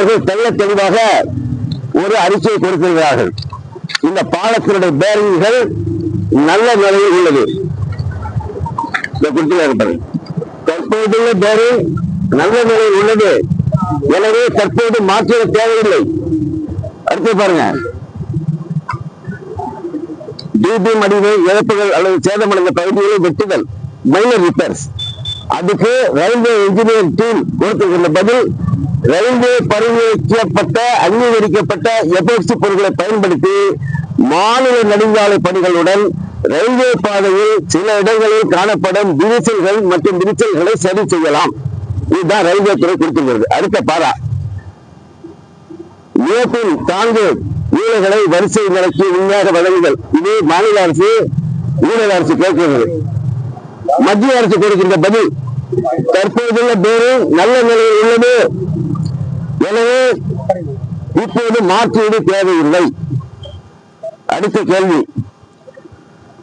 அவர்கள் தெள்ள தெளிவாக ஒரு அறிக்கையை கொடுத்திருக்கிறார்கள். இந்த பாலத்தினுடைய பேரிங்கள் நல்ல நிலையில் உள்ளது. இந்த குறிப்பில் இருப்பது. தற்போதுள்ள பேரிங் நல்ல நிலையில் உள்ளது. எனவே தற்போது மாற்ற தேவையில்லை. அடுத்து பாருங்க. டிபி மடிவு இழப்புகள் அல்லது சேதமடைந்த பகுதிகளை வெட்டுதல் மைனர் ரிப்பேர்ஸ் அதுக்கு ரயில்வே இன்ஜினியர் டீம் கொடுத்திருக்கின்ற பதில் ரயில்வே பரிந்துரைக்கப்பட்ட அங்கீகரிக்கப்பட்ட எபோக்சி பொருட்களை பயன்படுத்தி மாநில நெடுஞ்சாலை பணிகளுடன் ரயில்வே பாதையில் சில இடங்களில் காணப்படும் விரிசல்கள் மற்றும் விரிசல்களை சரி செய்யலாம். இதுதான் ரயில்வே துறை கொடுத்துள்ளது அடுத்த பாரா நிலத்தில் தாங்கு ஊழல்களை வரிசை நிலைக்கு உண்மையாக வழங்குதல். இது மாநில அரசு ஊழல் அரசு கேட்கிறது. மத்திய அரசு கொடுக்கின்ற பதில் தற்போதுள்ள பேரு நல்ல நிலையில் உள்ளது. எனவே இப்போது மாற்றீடு தேவையில்லை. அடுத்த கேள்வி.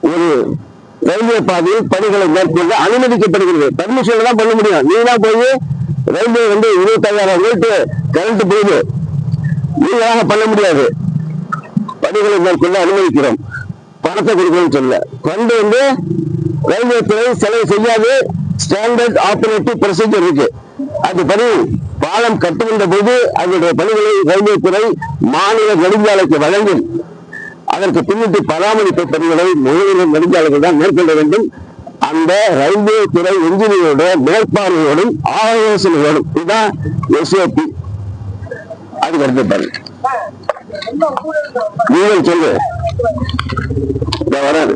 ஒரு ரயில்வே பாதையில் பணிகளை மேற்கொள்ள அனுமதிக்கப்படுகிறது. பர்மிஷன் தான் பண்ண முடியும். நீங்க தான் போய் ரயில்வே வந்து இருபத்தாயிரம் வீட்டு கரண்ட் போகுது நீங்களாக பண்ண முடியாது. பணிகளை மேற்கொள்ள அனுமதிக்கிறோம். பணத்தை கொடுக்கணும்னு சொல்ல கொண்டு வந்து ரயில்வே துறை செலவு செய்யாது. ஸ்டாண்டர்ட் ஆபரேட்டிவ் ப்ரொசீஜர் இருக்கு. அதுபடி பாலம் கட்டுகின்ற போது அதனுடைய பணிகளை ரயில்வே துறை மாநில நெடுஞ்சாலைக்கு வழங்கும். அதற்கு பின்னிட்டு பராமரிப்பு பணிகளை மாநில நெடுஞ்சாலைகள் தான் மேற்கொள்ள வேண்டும். அந்த ரயில்வே துறை என்ஜினியரோட மேற்பார்வையோடும் ஆலோசனையோடும் இதுதான் எஸ்ஓபி அதுக்கு அடுத்து பாருங்க. நீங்கள் சொல்லு வராது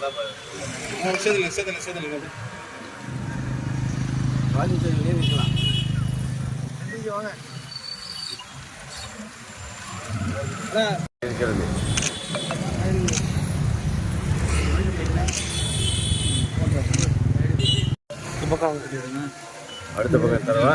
வராது அசல் கைப்பிடி சுவர் பராமரிக்கப்படலாம் செதுல செதுல செதுல அடுத்த பக்கம் தரவா